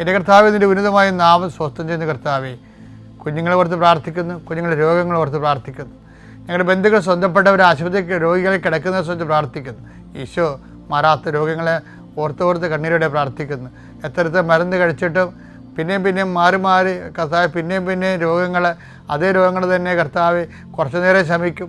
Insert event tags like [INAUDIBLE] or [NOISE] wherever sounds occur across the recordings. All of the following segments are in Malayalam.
എന്റെ കർത്താവ് ഇതിന്റെ ഉന്നതമായ നാമം സ്വസ്ഥം ചെയ്യുന്ന കർത്താവേ കുഞ്ഞുങ്ങളെ ഓർത്ത് പ്രാർത്ഥിക്കുന്നു കുഞ്ഞുങ്ങളുടെ രോഗങ്ങൾ ഓർത്ത് പ്രാർത്ഥിക്കുന്നു. ഞങ്ങളുടെ ബന്ധുക്കൾ സ്വന്തപ്പെട്ടവർ ആശുപത്രി രോഗികളെ കിടക്കുന്ന സ്വന്തം പ്രാർത്ഥിക്കുന്നു. ഈശോ മാറാത്ത രോഗങ്ങളെ ഓർത്ത് ഓർത്ത് കണ്ണീരോടെ പ്രാർത്ഥിക്കുന്നു. എത്രത്തെ മരുന്ന് കഴിച്ചിട്ടും പിന്നെയും പിന്നെയും മാറി മാറി കർത്താവ് പിന്നെയും പിന്നെയും രോഗങ്ങൾ അതേ രോഗങ്ങൾ തന്നെ കർത്താവ് കുറച്ചു നേരം ശമിക്കും.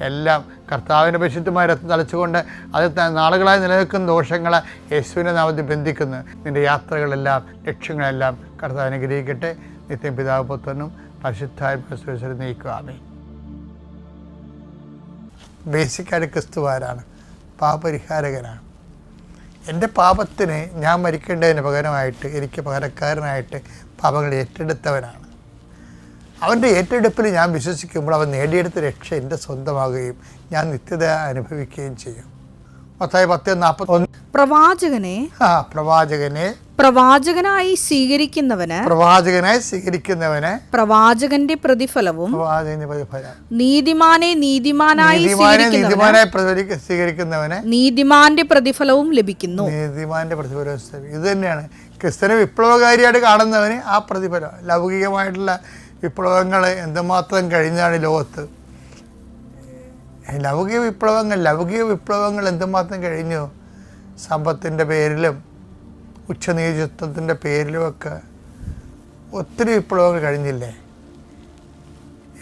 എല്ലാം കർത്താവിന്റെ പരിശുദ്ധമായ രക്തം തളിച്ചുകൊണ്ട് അത് ത- നാളുകളായി നിലനിൽക്കുന്ന ദോഷങ്ങളെ യേശുവിനെ നാമത്തിൽ ബന്ധിക്കുന്നു. നിന്റെ യാത്രകളെല്ലാം ലക്ഷ്യങ്ങളെല്ലാം കർത്താവ് അനുഗ്രഹിക്കട്ടെ. നിത്യം പിതാവ് പുത്രനും പരിശുദ്ധായ പരിശുദ്ധ നീക്കുക. നീക്കുവാമേ ബേസിക്കായിട്ട് ക്രിസ്തുവാരാണ് പാപരിഹാരകനാണ് എന്റെ പാപത്തിന് ഞാൻ മരിക്കേണ്ടതിന് പകരമായിട്ട് എനിക്ക് പകരക്കാരനായിട്ട് പാപങ്ങൾ ഏറ്റെടുത്തവനാണ്. അവന്റെ ഏറ്റെടുപ്പിൽ ഞാൻ വിശ്വസിക്കുമ്പോൾ അവൻ നേടിയെടുത്ത രക്ഷ എന്റെ സ്വന്തമാകുകയും ഞാൻ നിത്യത അനുഭവിക്കുകയും ചെയ്യും. മത്തായി പത്ത് നാൽപ്പത്തൊന്ന്. പ്രവാചകനെ ആ പ്രവാചകനെ പ്രവാചകനായി സ്വീകരിക്കുന്നവന് പ്രവാചകനായി സ്വീകരിക്കുന്നവന് പ്രവാചകന്റെ പ്രതിഫലവും പ്രവാചകന്റെ പ്രതിഫലം. നീതിമാനെ നീതിമാനായി നീതിമാനായി സ്വീകരിക്കുന്നവന് നീതിമാന്റെ പ്രതിഫലവും ലഭിക്കുന്നു. നീതിമാന്റെ പ്രതിഫലവും. ഇത് തന്നെയാണ്. ക്രിസ്ത്യനെ വിപ്ലവകാരിയായിട്ട് കാണുന്നവന് ആ പ്രതിഫലം. ലൗകികമായിട്ടുള്ള വിപ്ലവങ്ങൾ എന്തുമാത്രം കഴിഞ്ഞാണ് ലോകത്ത്? ലൗകിക വിപ്ലവങ്ങൾ ലൗകിക വിപ്ലവങ്ങൾ എന്തുമാത്രം കഴിഞ്ഞു? സമ്പത്തിന്റെ പേരിലും ഉച്ചനീചത്വത്തിന്റെ പേരിലുമൊക്കെ ഒത്തിരി വിപ്ലവങ്ങൾ കഴിഞ്ഞില്ലേ?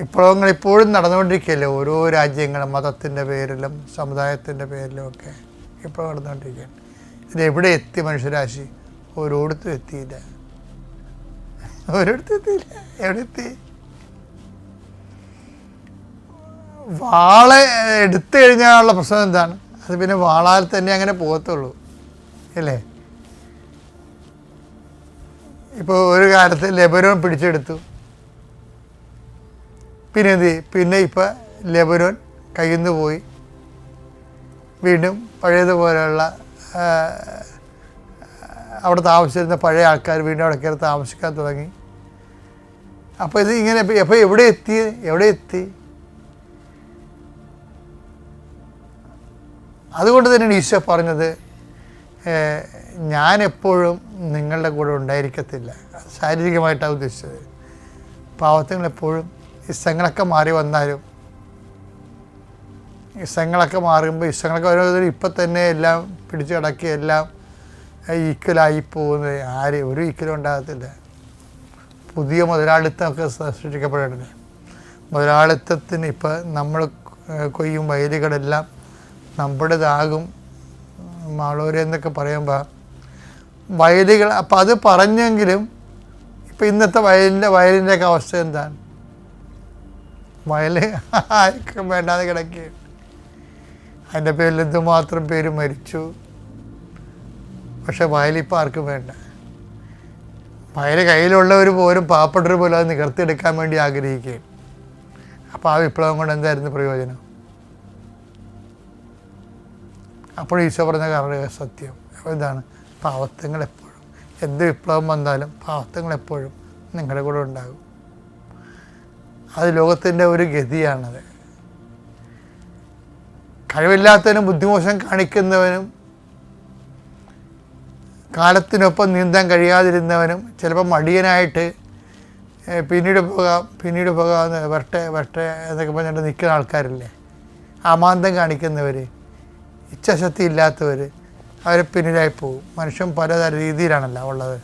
വിപ്ലവങ്ങൾ ഇപ്പോഴും നടന്നുകൊണ്ടിരിക്കുകയല്ലേ? ഓരോ രാജ്യങ്ങളും മതത്തിന്റെ പേരിലും സമുദായത്തിന്റെ പേരിലും ഒക്കെ വിപ്ലവം നടന്നുകൊണ്ടിരിക്കുകയാണ്. ഇതെവിടെ എത്തി മനുഷ്യരാശി? ഓരോടത്തും എത്തിയില്ല. ഒരിടത്തും എത്തിയില്ല. വാൾ എടുത്തു കഴിഞ്ഞാലുള്ള പ്രശ്നം എന്താണ്? അത് പിന്നെ വാളാൽ തന്നെ അങ്ങനെ പോകത്തുള്ളൂ. അല്ലേ? ഇപ്പോൾ ഒരു കാലത്ത് ലെബനോൻ പിടിച്ചെടുത്തു. പിന്നെ എന്ത് പിന്നെ ഇപ്പം ലെബനോൻ കയ്യിൽ പോയി. വീണ്ടും പഴയതുപോലെയുള്ള അവിടെ താമസിച്ചിരുന്ന പഴയ ആൾക്കാർ വീണ്ടും അവിടെ കയറി താമസിക്കാൻ തുടങ്ങി. അപ്പോൾ ഇത് ഇങ്ങനെ അപ്പോൾ എവിടെ എത്തി? എവിടെ എത്തി? അതുകൊണ്ട് തന്നെയാണ് ഈശോ പറഞ്ഞത് ഞാൻ എപ്പോഴും നിങ്ങളുടെ കൂടെ ഉണ്ടായിരിക്കത്തില്ല. ശാരീരികമായിട്ടാണ് ഉദ്ദേശിച്ചത്. പാവത്തങ്ങൾ എപ്പോഴും ഇഷ്ടങ്ങളൊക്കെ മാറി വന്നാലും ഇഷ്ടങ്ങളൊക്കെ മാറുമ്പോൾ ഇഷ്ടങ്ങളൊക്കെ ഓരോരുത്തർ ഇപ്പം തന്നെ എല്ലാം പിടിച്ചു കിടക്കി എല്ലാം ഈക്വലായി പോകുന്നത് ആര് ഒരു ഈക്വലും ഉണ്ടാകത്തില്ല. പുതിയ മുതലാളിത്തമൊക്കെ സൃഷ്ടിക്കപ്പെടേണ്ടത് മുതലാളിത്തത്തിന് ഇപ്പം നമ്മൾ കൊയ്യും വയലുകളെല്ലാം നമ്മുടേതാകും. മാളൂര് എന്നൊക്കെ പറയുമ്പോൾ വയലുകൾ അപ്പം അത് പറഞ്ഞെങ്കിലും ഇപ്പം ഇന്നത്തെ വയലിന്റെ വയലിന്റെയൊക്കെ അവസ്ഥ എന്താണ്? വയൽ [LAUGHS] ആർക്കും വേണ്ടാതെ കിടക്കുകയാണ് അതിന്റെ പേരിൽ എന്തുമാത്രം പേര് മരിച്ചു? പക്ഷെ വയലിപ്പോൾ ആർക്കും വേണ്ട. വയൽ കയ്യിലുള്ളവർ പോലും പാവപ്പെട്ടവർ പോലും അത് നികർത്തിയെടുക്കാൻ വേണ്ടി ആഗ്രഹിക്കുകയും. അപ്പോൾ ആ വിപ്ലവം കൊണ്ട് എന്തായിരുന്നു പ്രയോജനം? അപ്പോൾ ഈശോ പറഞ്ഞ കാരണം സത്യം. അപ്പോൾ ഇതാണ് പാവത്തങ്ങൾ എപ്പോഴും. എന്ത് വിപ്ലവം വന്നാലും പാവത്തങ്ങൾ എപ്പോഴും നിങ്ങളുടെ കൂടെ ഉണ്ടാകും. അത് ലോകത്തിന്റെ ഒരു ഗതിയാണത്. കഴിവില്ലാത്തവനും ബുദ്ധിമോശം കാണിക്കുന്നവനും കാലത്തിനൊപ്പം നീന്താൻ കഴിയാതിരുന്നവനും ചിലപ്പോൾ മടിയനായിട്ട് പിന്നീട് പോകാം പിന്നീട് പോകാം വരട്ടെ വരട്ടെ എന്നൊക്കെ പറഞ്ഞിട്ട് നിൽക്കുന്ന ആൾക്കാരില്ലേ? അമാന്തം കാണിക്കുന്നവർ ഇച്ഛാശക്തി ഇല്ലാത്തവർ അവർ പിന്നിലായി പോകും. മനുഷ്യൻ പലതര രീതിയിലാണല്ലോ ഉള്ളത്.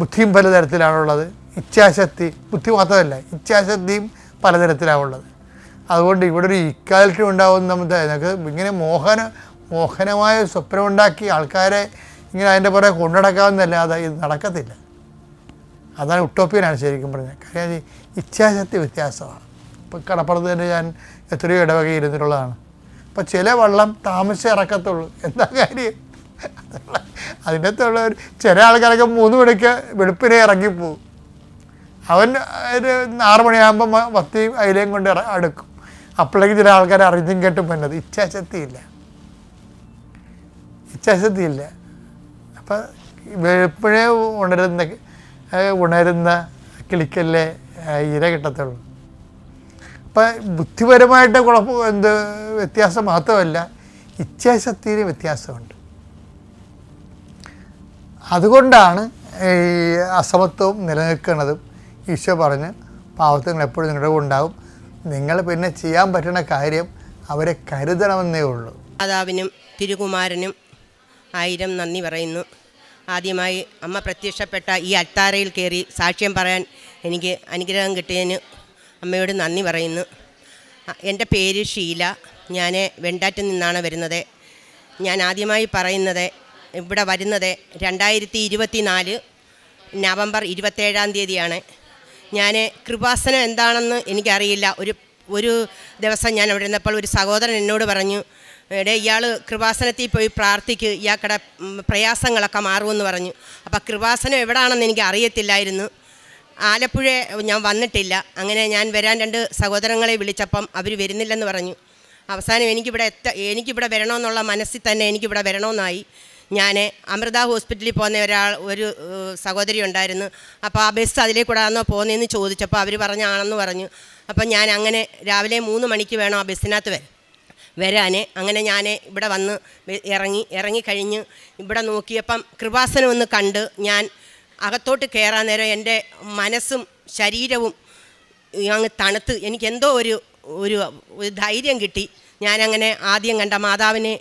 ബുദ്ധിയും പലതരത്തിലാണുള്ളത്. ഇച്ഛാശക്തി ബുദ്ധി മാത്രമല്ല ഇച്ഛാശക്തിയും പലതരത്തിലാണുള്ളത്. അതുകൊണ്ട് ഇവിടെ ഒരു ഇക്വാലിറ്റി ഉണ്ടാവുന്ന നമുക്ക് ഇങ്ങനെ മോഹന മോഹനമായ സ്വപ്നം ഉണ്ടാക്കി ആൾക്കാരെ ഇങ്ങനെ അതിന്റെ പുറകെ കൊണ്ടുനടക്കാവുന്നതല്ലാതെ ഇത് നടക്കത്തില്ല. അതാണ് ഉട്ടോപ്പിയനാണ് ശരിക്കും പറഞ്ഞത്. കാര്യം ഇച്ഛാശക്തി വ്യത്യാസമാണ്. ഇപ്പോൾ കടപ്പുറത്ത് തന്നെ ഞാൻ എത്രയോ ഇടവകയിരുന്നിട്ടുള്ളതാണ് ഇരുന്നിട്ടുള്ളതാണ്. ചില വള്ളം താമസിച്ച് ഇറക്കത്തുള്ളൂ. എന്താ കാര്യം? ഒരു ചില ആൾക്കാരൊക്കെ മൂന്ന് മണിക്ക് വെളുപ്പിനെ ഇറങ്ങിപ്പോവും. അവൻ ഒരു ആറ് മണിയാകുമ്പോൾ വത്തിയും അയിലയും കൊണ്ട് അടുക്കും. അപ്പോഴേക്കും ചില ആൾക്കാരെ അറിഞ്ഞും കേട്ടും പറ്റുന്നത് ഇച്ഛാശക്തിയില്ല. ഇച്ഛാശക്തിയില്ല അപ്പം വെളുപ്പിഴേ ഉണരുന്ന ഉണരുന്ന കിളിക്കല്ലേ ഇര കിട്ടത്തുള്ളൂ. അപ്പം ബുദ്ധിപരമായിട്ട് കുഴപ്പം എന്ത് വ്യത്യാസം മാത്രമല്ല ഇച്ഛാശക്തിയിൽ വ്യത്യാസമുണ്ട്. അതുകൊണ്ടാണ് ഈ അസമത്വവും നിലനിൽക്കുന്നതും ഈശോ പറഞ്ഞ് പാവത്തങ്ങൾ എപ്പോഴും നിങ്ങളുടെ ഉണ്ടാവും. നിങ്ങൾ പിന്നെ ചെയ്യാൻ പറ്റുന്ന കാര്യം അവരെ കരുതണമെന്നേ ഉള്ളൂ. മാതാവിനും തിരുകുമാരനും ആയിരം നന്ദി പറയുന്നു. ആദ്യമായി അമ്മ പ്രത്യക്ഷപ്പെട്ട ഈ അൽത്താരയിൽ കയറി സാക്ഷ്യം പറയാൻ എനിക്ക് അനുഗ്രഹം കിട്ടിയതിന് അമ്മയോട് നന്ദി പറയുന്നു. എന്റെ പേര് ഷീല. ഞാൻ വെണ്ടാറ്റിൽ നിന്നാണ് വരുന്നത്. ഞാൻ ആദ്യമായി പറയുന്നത് ഇവിടെ വരുന്നത് രണ്ടായിരത്തി ഇരുപത്തി നാല് നവംബർ ഇരുപത്തേഴാം തീയതിയാണ്. ഞാൻ കൃപാസനം എന്താണെന്ന് എനിക്കറിയില്ല. ഒരു ഒരു ദിവസം ഞാൻ അവിടെ ഇരുന്നപ്പോൾ ഒരു സഹോദരൻ എന്നോട് പറഞ്ഞു എടേ ഇയാൾ കൃപാസനത്തിൽ പോയി പ്രാർത്ഥിക്ക്. ഇയാൾക്കടെ പ്രയാസങ്ങളൊക്കെ മാറുമെന്ന് പറഞ്ഞു. അപ്പോൾ കൃപാസനം എവിടാണെന്ന് എനിക്ക് അറിയത്തില്ലായിരുന്നു. ആലപ്പുഴ ഞാൻ വന്നിട്ടില്ല. അങ്ങനെ ഞാൻ വരാൻ രണ്ട് സഹോദരങ്ങളെ വിളിച്ചപ്പം അവർ വരുന്നില്ലെന്ന് പറഞ്ഞു. അവസാനം എനിക്കിവിടെ എത്ത എനിക്കിവിടെ വരണമെന്നുള്ള മനസ്സിൽ തന്നെ എനിക്കിവിടെ വരണമെന്നായി. ഞാൻ അമൃത ഹോസ്പിറ്റലിൽ പോകുന്ന ഒരാൾ ഒരു സഹോദരി ഉണ്ടായിരുന്നു. അപ്പോൾ ആ ബസ് അതിലേ കൂടെ ആണോ പോകുന്നതെന്ന് ചോദിച്ചപ്പോൾ അവർ പറഞ്ഞാണെന്ന് പറഞ്ഞു. അപ്പോൾ ഞാൻ അങ്ങനെ രാവിലെ മൂന്ന് മണിക്ക് വേണം ആ ബസ്സിനകത്ത് വരാൻ. വരാൻ അങ്ങനെ ഞാൻ ഇവിടെ വന്ന് ഇറങ്ങി ഇറങ്ങിക്കഴിഞ്ഞ് ഇവിടെ നോക്കിയപ്പം കൃപാസനം ഒന്ന് കണ്ട് ഞാൻ അകത്തോട്ട് കയറാൻ നേരം എന്റെ മനസ്സും ശരീരവും അങ്ങ് തണുത്ത് എനിക്കെന്തോ ഒരു ഒരു ധൈര്യം കിട്ടി. ഞാനങ്ങനെ ആദ്യം കണ്ട മാതാവിനെ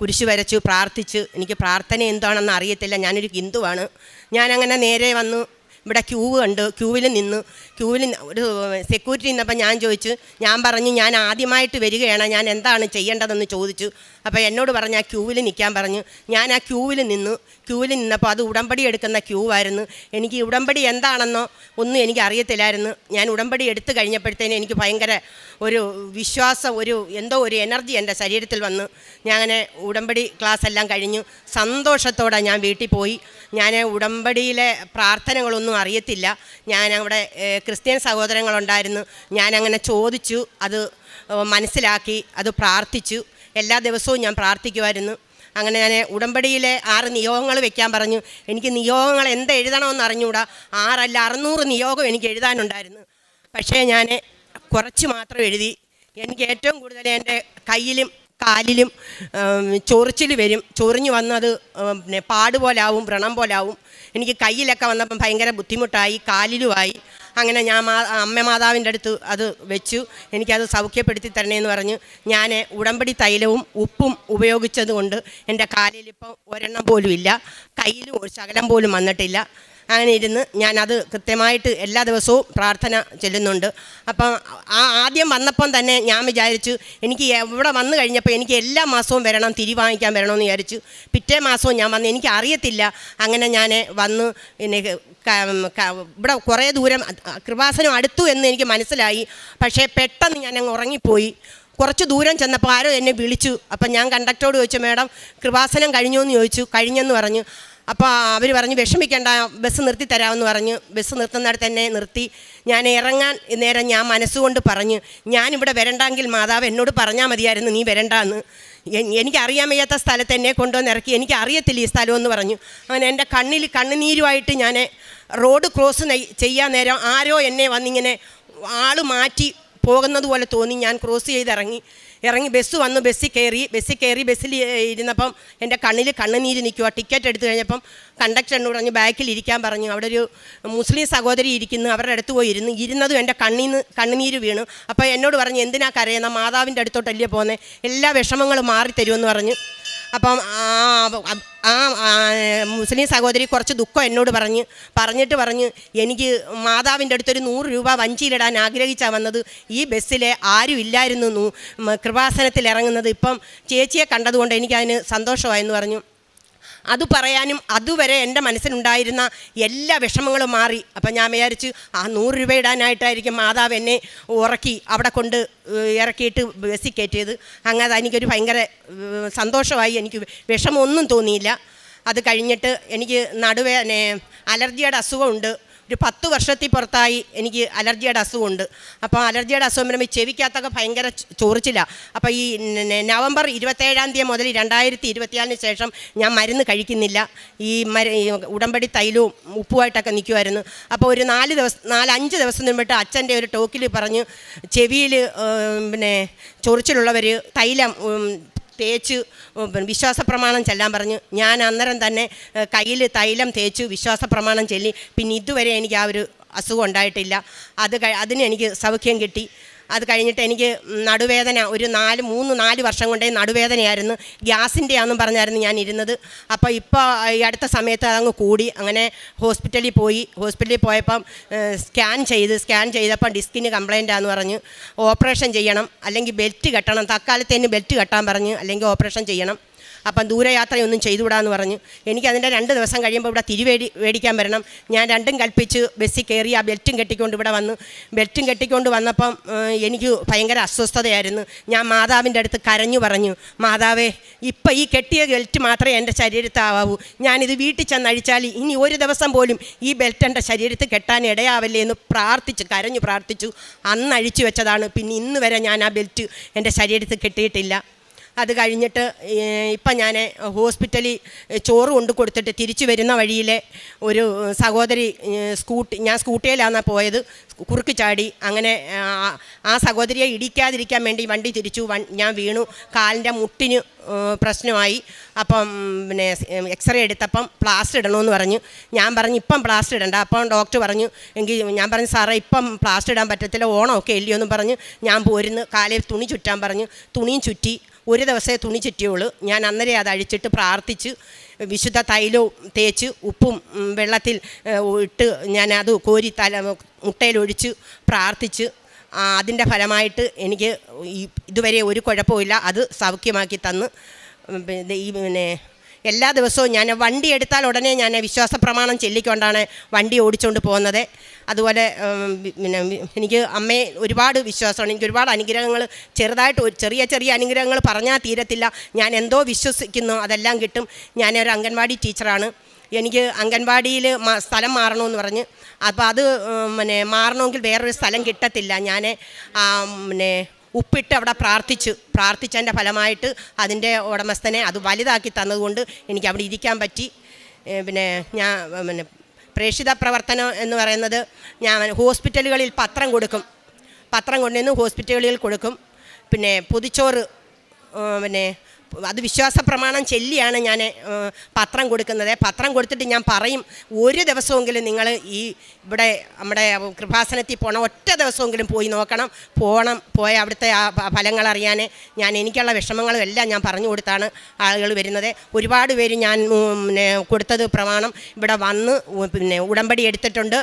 കുരിശ് വരച്ചു പ്രാർത്ഥിച്ച് എനിക്ക് പ്രാർത്ഥന എന്താണെന്ന് അറിയത്തില്ല. ഞാനൊരു ഹിന്ദുവാണ്. ഞാനങ്ങനെ നേരെ വന്നു ഇവിടെ ക്യൂ കണ്ട് ക്യൂവിൽ നിന്ന് ക്യൂവിൽ ഒരു സെക്യൂരിറ്റി നിന്നപ്പോൾ ഞാൻ ചോദിച്ചു ഞാൻ പറഞ്ഞു ഞാൻ ആദ്യമായിട്ട് വരികയാണ് ഞാൻ എന്താണ് ചെയ്യേണ്ടതെന്ന് ചോദിച്ചു. അപ്പോൾ എന്നോട് പറഞ്ഞ് ആ ക്യൂവിൽ നിൽക്കാൻ പറഞ്ഞു. ഞാൻ ആ ക്യൂവിൽ നിന്ന് ക്യൂവിൽ നിന്നപ്പോൾ അത് ഉടമ്പടി എടുക്കുന്ന ക്യൂ ആയിരുന്നു എനിക്ക് ഉടമ്പടി എന്താണെന്നോ ഒന്നും എനിക്ക് അറിയത്തില്ലായിരുന്നു. ഞാൻ ഉടമ്പടി എടുത്തു കഴിഞ്ഞപ്പോഴത്തേനും എനിക്ക് ഭയങ്കര ഒരു വിശ്വാസം ഒരു എന്തോ ഒരു എനർജി എന്റെ ശരീരത്തിൽ വന്നു ഞാൻ അങ്ങനെ ഉടമ്പടി ക്ലാസ് എല്ലാം കഴിഞ്ഞു. സന്തോഷത്തോടെ ഞാൻ വീട്ടിൽ പോയി. ഞാൻ ഉടമ്പടിയിലെ പ്രാർത്ഥനകളൊന്നും അറിയത്തില്ല. ഞാൻ അവിടെ ക്രിസ്ത്യൻ സഹോദരങ്ങളുണ്ടായിരുന്നു. ഞാനങ്ങനെ ചോദിച്ചു അത് മനസ്സിലാക്കി അത് പ്രാർത്ഥിച്ചു. എല്ലാ ദിവസവും ഞാൻ പ്രാർത്ഥിക്കുമായിരുന്നു അങ്ങനെ ഞാൻ ഉടമ്പടിയിലെ ആറ് നിയോഗങ്ങൾ വെക്കാൻ പറഞ്ഞു. എനിക്ക് നിയോഗങ്ങൾ എന്ത് എഴുതണമെന്ന് അറിഞ്ഞുകൂടാ ആറല്ല അറുന്നൂറ് നിയോഗം എനിക്ക് എഴുതാനുണ്ടായിരുന്നു. പക്ഷേ ഞാൻ കുറച്ച് മാത്രം എഴുതി. എനിക്ക് ഏറ്റവും കൂടുതൽ എന്റെ കയ്യിലും കാലിലും ചൊറിച്ചിൽ വരും. ചൊറിഞ്ഞു വന്നത് പിന്നെ പിന്നെ പാടുപോലാവും വ്രണം പോലാവും. എനിക്ക് കയ്യിലൊക്കെ വന്നപ്പം ഭയങ്കര ബുദ്ധിമുട്ടായി കാലിലുമായി. അങ്ങനെ ഞാൻ മാ അമ്മ മാതാവിന്റെ അടുത്ത് അത് വെച്ചു. എനിക്കത് സൗഖ്യപ്പെടുത്തി തരണേന്ന് പറഞ്ഞ് ഞാൻ ഉടമ്പടി തൈലവും ഉപ്പും ഉപയോഗിച്ചത് കൊണ്ട് എന്റെ കാലിലിപ്പോൾ ഒരെണ്ണം പോലും ഇല്ല കയ്യിലും ഒരു ശകലം പോലും വന്നിട്ടില്ല. അങ്ങനെ ഇരുന്ന് ഞാനത് കൃത്യമായിട്ട് എല്ലാ ദിവസവും പ്രാർത്ഥന ചെല്ലുന്നുണ്ട്. അപ്പം ആ ആദ്യം വന്നപ്പം തന്നെ ഞാൻ വിചാരിച്ചു എനിക്ക് എവിടെ വന്നു കഴിഞ്ഞപ്പോൾ എനിക്ക് എല്ലാ മാസവും വരണം തിരി വാങ്ങിക്കാൻ വരണമെന്ന് വിചാരിച്ചു. പിറ്റേ മാസവും ഞാൻ വന്ന് എനിക്ക് അറിയത്തില്ല. അങ്ങനെ ഞാൻ വന്ന് പിന്നെ ഇവിടെ കുറേ ദൂരം കൃപാസനം അടുത്തു എന്ന് എനിക്ക് മനസ്സിലായി. പക്ഷേ പെട്ടെന്ന് ഞാൻ അങ്ങ് ഉറങ്ങിപ്പോയി. കുറച്ച് ദൂരം ചെന്നപ്പോൾ ആരോ എന്നെ വിളിച്ചു. അപ്പം ഞാൻ കണ്ടക്ടറോട് ചോദിച്ചു മേഡം കൃപാസനം കഴിഞ്ഞു എന്ന് ചോദിച്ചു. കഴിഞ്ഞെന്ന് പറഞ്ഞു. അപ്പോൾ അവർ പറഞ്ഞു വിഷമിക്കേണ്ട ബസ് നിർത്തി തരാമെന്ന് പറഞ്ഞു. ബസ് നിർത്തുന്നിടത്ത് തന്നെ നിർത്തി. ഞാൻ ഇറങ്ങാൻ നേരം ഞാൻ മനസ്സുകൊണ്ട് പറഞ്ഞു ഞാനിവിടെ വരണ്ടെങ്കിൽ മാതാവ് എന്നോട് പറഞ്ഞാൽ മതിയായിരുന്നു നീ വരണ്ടെന്ന്. എനിക്ക് എനിക്കറിയാൻ വയ്യാത്ത സ്ഥലത്ത് എന്നെ കൊണ്ടുവന്ന് ഇറക്കി. എനിക്ക് അറിയത്തില്ല ഈ സ്ഥലമെന്ന് പറഞ്ഞു. അങ്ങനെ എന്റെ കണ്ണിൽ കണ്ണുനീരുമായിട്ട് ഞാൻ റോഡ് ക്രോസ് ചെയ്യാൻ നേരം ആരോ എന്നെ വന്നിങ്ങനെ ആൾ മാറ്റി പോകുന്നത് പോലെ തോന്നി. ഞാൻ ക്രോസ് ചെയ്ത് ഇറങ്ങി. ഇറങ്ങി ബസ് വന്നു. ബസ്സിൽ കയറി. ബസ്സിൽ കയറി ബസ്സിൽ ഇരുന്നപ്പം എന്റെ കണ്ണിൽ കണ്ണുനീര് നിൽക്കുക ടിക്കറ്റ് എടുത്തു കഴിഞ്ഞപ്പം കണ്ടക്ടർ എന്നോട് പറഞ്ഞു ബാക്കിൽ ഇരിക്കാൻ പറഞ്ഞു. അവിടെ ഒരു മുസ്ലിം സഹോദരി ഇരിക്കുന്നു. അവരുടെ അടുത്ത് പോയി ഇരുന്നു. ഇരുന്നതും എന്റെ കണ്ണിൽ നിന്ന് കണ്ണുനീര് വീണു. അപ്പോൾ എന്നോട് പറഞ്ഞു എന്തിനാ കരയുന്ന? മാതാവിന്റെ അടുത്തോട്ടല്ലേ പോകുന്നത് എല്ലാ വിഷമങ്ങളും മാറിത്തരുമെന്ന് പറഞ്ഞു. അപ്പം ആ മുസ്ലിം സഹോദരി കുറച്ച് ദുഃഖം എന്നോട് പറഞ്ഞ് പറഞ്ഞിട്ട് പറഞ്ഞ് എനിക്ക് മാതാവിന്റെ അടുത്തൊരു നൂറ് രൂപ വഞ്ചിയിലിടാൻ ആഗ്രഹിച്ചാൽ വന്നത്. ഈ ബസ്സിൽ ആരും ഇല്ലായിരുന്നു കൃപാസനത്തിൽ ഇറങ്ങുന്നത് ഇപ്പം ചേച്ചിയെ കണ്ടതുകൊണ്ട് എനിക്കതിന് സന്തോഷമായെന്ന് പറഞ്ഞു. അത് പറയാനും അതുവരെ എന്റെ മനസ്സിലുണ്ടായിരുന്ന എല്ലാ വിഷമങ്ങളും മാറി. അപ്പം ഞാൻ വിചാരിച്ച് ആ നൂറ് രൂപ ഇടാനായിട്ടായിരിക്കും മാതാവ് എന്നെ ഉറക്കി അവിടെ കൊണ്ട് ഇറക്കിയിട്ട് ബസ്സിൽ കയറ്റിയത്. അങ്ങനെ എനിക്കൊരു ഭയങ്കര സന്തോഷമായി. എനിക്ക് വിഷമമൊന്നും തോന്നിയില്ല. അത് കഴിഞ്ഞിട്ട് എനിക്ക് നടുവേ അലർജിയുടെ അസുഖമുണ്ട്. ഒരു പത്ത് വർഷത്തിൽ പുറത്തായി എനിക്ക് അലർജിയുടെ അസുഖമുണ്ട്. അപ്പോൾ അലർജിയുടെ അസുഖം വരുമ്പോൾ ചെവിക്കകത്തൊക്കെ ഭയങ്കര ചോറിച്ചില്ല അപ്പോൾ ഈ നവംബർ ഇരുപത്തേഴാം തീയതി മുതൽ രണ്ടായിരത്തി ഇരുപത്തിയാലിന് ശേഷം ഞാൻ മരുന്ന് കഴിക്കുന്നില്ല. ഈ മര ഉടമ്പടി തൈലവും ഉപ്പുമായിട്ടൊക്കെ നിൽക്കുമായിരുന്നു. അപ്പോൾ ഒരു നാല് ദിവസം നാല് അഞ്ച് ദിവസം മുമ്പിട്ട് അച്ഛന്റെ ഒരു ടോക്കിൽ പറഞ്ഞു ചെവിയിൽ പിന്നെ ചൊറിച്ചിലുള്ളവർ തൈലം തേച്ച് വിശ്വാസ പ്രമാണം ചെല്ലാൻ പറഞ്ഞു. ഞാൻ അന്നേരം തന്നെ കയ്യിൽ തൈലം തേച്ചു വിശ്വാസ പ്രമാണം ചെല്ലി. പിന്നെ ഇതുവരെ എനിക്ക് ആ ഒരു അസുഖം ഉണ്ടായിട്ടില്ല. അത് അതിന് എനിക്ക് സൗഖ്യം കിട്ടി. അത് കഴിഞ്ഞിട്ട് എനിക്ക് നടുവേദന ഒരു നാല് മൂന്ന് നാല് വർഷം കൊണ്ടേ നടുവേദനയായിരുന്നു. ഗ്യാസിന്റെ പറഞ്ഞായിരുന്നു ഞാൻ ഇരുന്നത്. അപ്പോൾ ഇപ്പോൾ ഈ അടുത്ത സമയത്ത് അതങ്ങ് കൂടി. അങ്ങനെ ഹോസ്പിറ്റലിൽ പോയി. ഹോസ്പിറ്റലിൽ പോയപ്പം സ്കാൻ ചെയ്ത് സ്കാൻ ചെയ്തപ്പം ഡിസ്കിന് കംപ്ലൈന്റ് ആണെന്ന് പറഞ്ഞ് ഓപ്പറേഷൻ ചെയ്യണം. അല്ലെങ്കിൽ ബെൽറ്റ് കെട്ടണം. തക്കാലത്തേന് ബെൽറ്റ് കെട്ടാൻ പറഞ്ഞ് അല്ലെങ്കിൽ ഓപ്പറേഷൻ ചെയ്യണം. അപ്പം ദൂരയാത്രയൊന്നും ചെയ്തുവിടാന്ന് പറഞ്ഞു. എനിക്ക് അതിന്റെ രണ്ട് ദിവസം കഴിയുമ്പോൾ ഇവിടെ തിരിവേടി മേടിക്കാൻ വരണം. ഞാൻ രണ്ടും കൽപ്പിച്ച് ബസ്സിൽ കയറി ആ ബെൽറ്റും കെട്ടിക്കൊണ്ട് ഇവിടെ വന്നു. ബെൽറ്റും കെട്ടിക്കൊണ്ട് വന്നപ്പം എനിക്ക് ഭയങ്കര അസ്വസ്ഥതയായിരുന്നു. ഞാൻ മാതാവിന്റെ അടുത്ത് കരഞ്ഞു പറഞ്ഞു മാതാവേ ഇപ്പം ഈ കെട്ടിയ ബെൽറ്റ് മാത്രമേ എന്റെ ശരീരത്താവൂ ഞാനിത് വീട്ടിൽ ചെന്ന് അഴിച്ചാൽ ഇനി ഒരു ദിവസം പോലും ഈ ബെൽറ്റ് എന്റെ ശരീരത്തിൽ കെട്ടാൻ ഇടയാവല്ലേ എന്ന് പ്രാർത്ഥിച്ചു കരഞ്ഞു പ്രാർത്ഥിച്ചു. അന്ന് അഴിച്ചു വെച്ചതാണ്. പിന്നെ ഇന്ന് വരെ ഞാൻ ആ ബെൽറ്റ് എന്റെ ശരീരത്തിൽ കെട്ടിയിട്ടില്ല. അത് കഴിഞ്ഞിട്ട് ഇപ്പം ഞാൻ ഹോസ്പിറ്റലിൽ ചോറ് കൊണ്ട് കൊടുത്തിട്ട് തിരിച്ചു വരുന്ന വഴിയിലെ ഒരു സഹോദരി സ്കൂട്ടി ഞാൻ സ്കൂട്ടിയിലാണ് പോയത് കുറുക്ക് ചാടി അങ്ങനെ ആ- സഹോദരിയെ ഇടിക്കാതിരിക്കാൻ വേണ്ടി വണ്ടി തിരിച്ചു ഞാൻ വീണു കാലിന്റെ മുട്ടിന് പ്രശ്നമായി അപ്പം പിന്നെ എക്സ്റേ എടുത്തപ്പം പ്ലാസ്റ്റർ ഇടണമെന്ന് പറഞ്ഞു ഞാൻ പറഞ്ഞു ഇപ്പം പ്ലാസ്റ്റർ ഇടണ്ട അപ്പം ഡോക്ടർ പറഞ്ഞു എങ്കിൽ ഞാൻ പറഞ്ഞു സാറേ ഇപ്പം പ്ലാസ്റ്റർ ഇടാൻ പറ്റത്തില്ല ഓണമൊക്കെ ഇല്ലയോ എന്ന് പറഞ്ഞു ഞാൻ പോരുന്നു കാലിൽ തുണി ചുറ്റാൻ പറഞ്ഞു തുണിയും ചുറ്റി ഒരു ദിവസമേ തുണി ചുറ്റിയുള്ളൂ. ഞാൻ അന്നേരം അത് അഴിച്ചിട്ട് പ്രാർത്ഥിച്ച് വിശുദ്ധ തൈലവും തേച്ച് ഉപ്പും വെള്ളത്തിൽ ഇട്ട് ഞാൻ അത് കോരി തല മുട്ടയിലൊഴിച്ച് പ്രാർത്ഥിച്ച് അതിന്റെ ഫലമായിട്ട് എനിക്ക് ഇതുവരെ ഒരു കുഴപ്പമില്ല അത് സൗഖ്യമാക്കി തന്ന്. ഈ പിന്നെ എല്ലാ ദിവസവും ഞാൻ വണ്ടി എടുത്താൽ ഉടനെ ഞാൻ വിശ്വാസ പ്രമാണം ചൊല്ലിക്കൊണ്ടാണ് വണ്ടി ഓടിച്ചുകൊണ്ട് പോകുന്നത്. അതുപോലെ പിന്നെ എനിക്ക് അമ്മയെ ഒരുപാട് വിശ്വാസമാണ്. എനിക്ക് ഒരുപാട് അനുഗ്രഹങ്ങൾ ചെറുതായിട്ട് ചെറിയ ചെറിയ അനുഗ്രഹങ്ങൾ പറഞ്ഞാൽ തീരത്തില്ല. ഞാൻ എന്തോ വിശ്വസിക്കുന്നു അതെല്ലാം കിട്ടും. ഞാൻ ഒരു അംഗൻവാടി ടീച്ചറാണ്. എനിക്ക് അംഗൻവാടിയിൽ സ്ഥലം മാറണമെന്ന് പറഞ്ഞ്. അപ്പോൾ അത് പിന്നെ മാറണമെങ്കിൽ വേറൊരു സ്ഥലം കിട്ടത്തില്ല. ഞാൻ പിന്നെ ഉപ്പിട്ട് അവിടെ പ്രാർത്ഥിച്ചു. പ്രാർത്ഥിച്ചതിന്റെ ഫലമായിട്ട് അതിന്റെ ഉടമസ്ഥനെ അത് വലുതാക്കി തന്നതുകൊണ്ട് എനിക്ക് അവിടെ ഇരിക്കാൻ പറ്റി. പിന്നെ ഞാൻ പിന്നെ പ്രേക്ഷിത പ്രവർത്തനം എന്ന് പറയുന്നത് ഞാൻ ഹോസ്പിറ്റലുകളിൽ പത്രം കൊടുക്കും. പത്രം കൊണ്ടുവന്ന് ഹോസ്പിറ്റലുകളിൽ കൊടുക്കും. പിന്നെ പൊതിച്ചോറ് പിന്നെ അത് വിശ്വാസ പ്രമാണം ചൊല്ലിയാണ് ഞാൻ പത്രം കൊടുക്കുന്നത്. പത്രം കൊടുത്തിട്ട് ഞാൻ പറയും ഒരു ദിവസമെങ്കിലും നിങ്ങൾ ഈ ഇവിടെ നമ്മുടെ കൃപാസനത്തിൽ പോകണം ഒറ്റ ദിവസമെങ്കിലും പോയി നോക്കണം. പോകണം പോയ അവിടുത്തെ ആ ഫലങ്ങൾ അറിയാൻ. ഞാൻ എനിക്കുള്ള വിഷമങ്ങളും എല്ലാം ഞാൻ പറഞ്ഞു കൊടുത്താണ് ആളുകൾ വരുന്നത്. ഒരുപാട് പേര് ഞാൻ പിന്നെ കൊടുത്തത് പ്രമാണം ഇവിടെ വന്ന് പിന്നെ ഉടമ്പടി എടുത്തിട്ടുണ്ട്.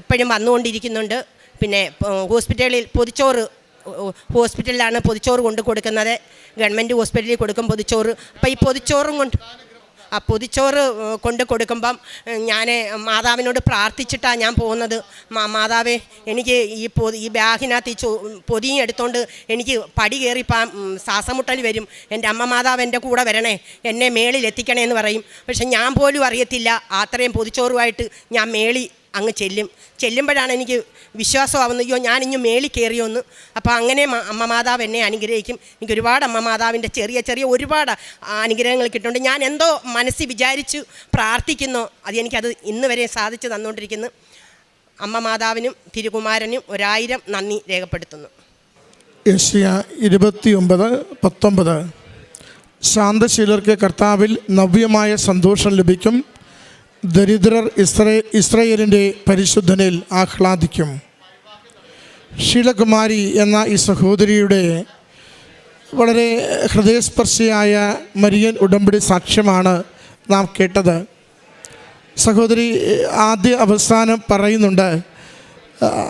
ഇപ്പോഴും വന്നുകൊണ്ടിരിക്കുന്നുണ്ട്. പിന്നെ ഹോസ്പിറ്റലിൽ പൊതിച്ചോറ് ഹോസ്പിറ്റലിലാണ് പൊതിച്ചോറ് കൊണ്ട് കൊടുക്കുന്നത്. ഗവൺമെന്റ് ഹോസ്പിറ്റലിൽ കൊടുക്കും പൊതിച്ചോറ്. അപ്പോൾ ഈ പൊതിച്ചോറും കൊണ്ട് ആ പൊതിച്ചോറ് കൊണ്ട് കൊടുക്കുമ്പം ഞാൻ മാതാവിനോട് പ്രാർത്ഥിച്ചിട്ടാണ് ഞാൻ പോകുന്നത്. മാ- മാതാവേ എനിക്ക് ഈ പൊതി ഈ ബാഗിനകത്ത് ഈ ചോ പൊതിയും എടുത്തോണ്ട് എനിക്ക് പടി കയറിപ്പാൻ ശ്വാസമുട്ടൽ വരും. എന്റെ അമ്മ മാതാവ് എന്റെ കൂടെ വരണേ. എന്നെ മേളിൽ എത്തിക്കണേ എന്ന് പറയും. പക്ഷെ ഞാൻ പോലും അറിയത്തില്ല. അത്രയും പൊതിച്ചോറുമായിട്ട് ഞാൻ മേളി അങ്ങ് ചെല്ലും. ചെല്ലുമ്പോഴാണ് എനിക്ക് വിശ്വാസമാവുന്നത് അയ്യോ ഞാൻ ഇഞ്ഞു മേളി കയറിയൊന്ന് അപ്പോൾ അങ്ങനെ അമ്മ മാതാവ് എന്നെ അനുഗ്രഹിക്കും. എനിക്ക് ഒരുപാട് അമ്മ മാതാവിന്റെ ചെറിയ ചെറിയ ഒരുപാട് അനുഗ്രഹങ്ങൾ കിട്ടുന്നുണ്ട്. ഞാൻ എന്തോ മനസ്സിൽ വിചാരിച്ചു പ്രാർത്ഥിക്കുന്നു. അത് എനിക്കത് ഇന്ന് വരെ സാധിച്ചു തന്നുകൊണ്ടിരിക്കുന്നു. അമ്മ മാതാവിനും തിരുകുമാരനും ഒരായിരം നന്ദി രേഖപ്പെടുത്തുന്നു. ഏഷ്യ ഇരുപത്തിയൊമ്പത് പത്തൊമ്പത്. ശാന്തശീലർക്ക് കർത്താവിൽ നവ്യമായ സന്തോഷം ലഭിക്കും. ദരിദ്രർ ഇസ്രേ ഇസ്രയേലിന്റെ പരിശുദ്ധനിൽ ആഹ്ലാദിക്കും. ശീലകുമാരി എന്ന ഈ സഹോദരിയുടെ വളരെ ഹൃദയസ്പർശിയായ മരിയൻ ഉടമ്പടി സാക്ഷ്യമാണ് നാം കേട്ടത്. സഹോദരി ആദ്യ അവസാനം പറയുന്നുണ്ട്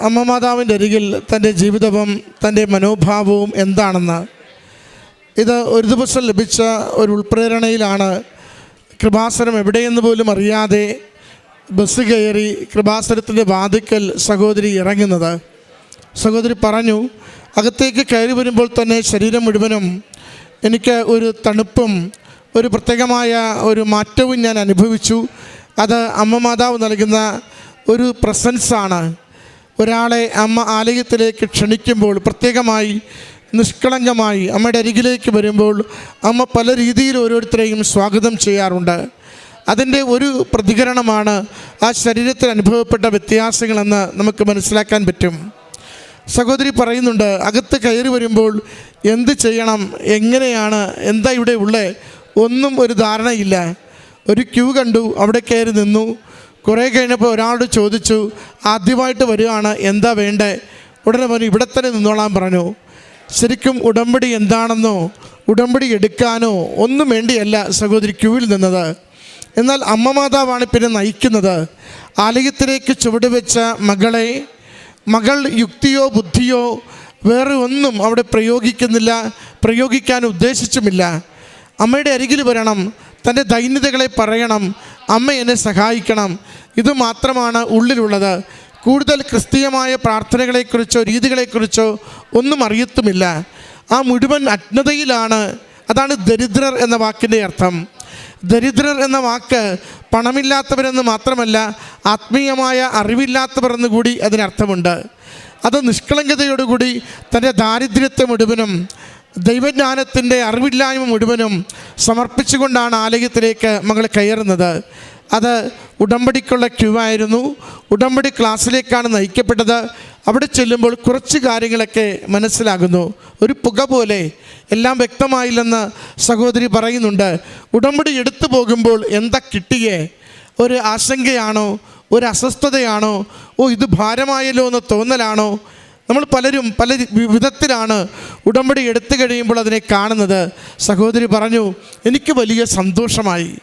അമ്മ മാതാവിന്റെ അരികിൽ തന്റെ ജീവിതവും തന്റെ മനോഭാവവും എന്താണെന്ന്. ഇത് ഒരു ദിവസം ലഭിച്ച ഒരു ഉൾപ്രേരണയിലാണ്. കൃപാസനം എവിടെയെന്ന് പോലും അറിയാതെ ബസ് കയറി കൃപാസനത്തിന്റെ വാതിക്കൽ സഹോദരി ഇറങ്ങുന്നത്. സഹോദരി പറഞ്ഞു അകത്തേക്ക് കയറി വരുമ്പോൾ തന്നെ ശരീരം മുഴുവനും എനിക്ക് ഒരു തണുപ്പും ഒരു പ്രത്യേകമായ ഒരു മാറ്റവും ഞാൻ അനുഭവിച്ചു. അത് അമ്മ മാതാവ് നൽകുന്ന ഒരു പ്രസൻസാണ് ഒരാളെ അമ്മ ആലയത്തിലേക്ക് ക്ഷണിക്കുമ്പോൾ പ്രത്യേകമായി നിഷ്കളങ്കമായി അമ്മയുടെ അരികിലേക്ക് വരുമ്പോൾ അമ്മ പല രീതിയിൽ ഓരോരുത്തരെയും സ്വാഗതം ചെയ്യാറുണ്ട്. അതിന്റെ ഒരു പ്രതികരണമാണ് ആ ശരീരത്തിൽ അനുഭവപ്പെട്ട വ്യത്യാസങ്ങളെന്ന് നമുക്ക് മനസ്സിലാക്കാൻ പറ്റും. സഹോദരി പറയുന്നുണ്ട് അകത്ത് കയറി വരുമ്പോൾ എന്ത് ചെയ്യണം? എങ്ങനെയാണ്? എന്താ ഇവിടെ ഉള്ളത് ഒന്നും ഒരു ധാരണയില്ല. ഒരു ക്യൂ കണ്ടു അവിടെ കയറി നിന്നു. കുറേ കഴിഞ്ഞപ്പോൾ ഒരാളോട് ചോദിച്ചു ആദ്യമായിട്ട് വരികയാണ് എന്താ വേണ്ടേ? ഉടനെ പറഞ്ഞു ഇവിടെ തന്നെ നിന്നോളാൻ പറഞ്ഞു. ശരിക്കും ഉടമ്പടി എന്താണെന്നോ ഉടമ്പടി എടുക്കാനോ ഒന്നും വേണ്ടിയല്ല സഹോദരി ക്യൂവിൽ നിന്നത്. എന്നാൽ അമ്മ മാതാവാണ് പിന്നെ നയിക്കുന്നത്. ആലയത്തിലേക്ക് ചുവടുവെച്ച മകളെ മകൾ യുക്തിയോ ബുദ്ധിയോ വേറെ ഒന്നും അവിടെ പ്രയോഗിക്കുന്നില്ല പ്രയോഗിക്കാൻ ഉദ്ദേശിച്ചുമില്ല. അമ്മയുടെ അരികിൽ വരണം തന്റെ ദൈന്യതകളെ പറയണം അമ്മ എന്നെ സഹായിക്കണം. ഇത് മാത്രമാണ് ഉള്ളിലുള്ളത്. കൂടുതൽ ക്രിസ്തീയമായ പ്രാർത്ഥനകളെക്കുറിച്ചോ രീതികളെക്കുറിച്ചോ ഒന്നും അറിയത്തുമില്ല. ആ മുഴുവൻ അജ്ഞതയിലാണ്. അതാണ് ദരിദ്രർ എന്ന വാക്കിന്റെ അർത്ഥം. ദരിദ്രർ എന്ന വാക്ക് പണമില്ലാത്തവരെന്ന് മാത്രമല്ല ആത്മീയമായ അറിവില്ലാത്തവർ എന്ന് കൂടി അതിനർത്ഥമുണ്ട്. അത് നിഷ്കളങ്കതയോടുകൂടി തന്റെ ദാരിദ്ര്യത്തെ മുഴുവനും ദൈവജ്ഞാനത്തിന്റെ അറിവില്ലായ്മ മുഴുവനും സമർപ്പിച്ചുകൊണ്ടാണ് ആലയത്തിലേക്ക് മകൾ കയറുന്നത്. അത് ഉടമ്പടിക്കുള്ള ക്യൂ ആയിരുന്നു. ഉടമ്പടി ക്ലാസ്സിലേക്കാണ് നയിക്കപ്പെട്ടത്. അവിടെ ചെല്ലുമ്പോൾ കുറച്ച് കാര്യങ്ങളൊക്കെ മനസ്സിലാകുന്നു. ഒരു പുക പോലെ എല്ലാം വ്യക്തമായില്ലെന്ന് സഹോദരി പറയുന്നുണ്ട്. ഉടമ്പടി എടുത്തു പോകുമ്പോൾ എന്താ കിട്ടിയേ? ഒരു ആശങ്കയാണോ? ഒരു അസ്വസ്ഥതയാണോ? ഓ ഇത് ഭാരമായല്ലോ എന്ന് തോന്നലാണോ? നമ്മൾ പലരും പല വിധത്തിലാണ് ഉടമ്പടി എടുത്തു കഴിയുമ്പോൾ അതിനെ കാണുന്നത്. സഹോദരി പറഞ്ഞു എനിക്ക് വലിയ സന്തോഷമായി.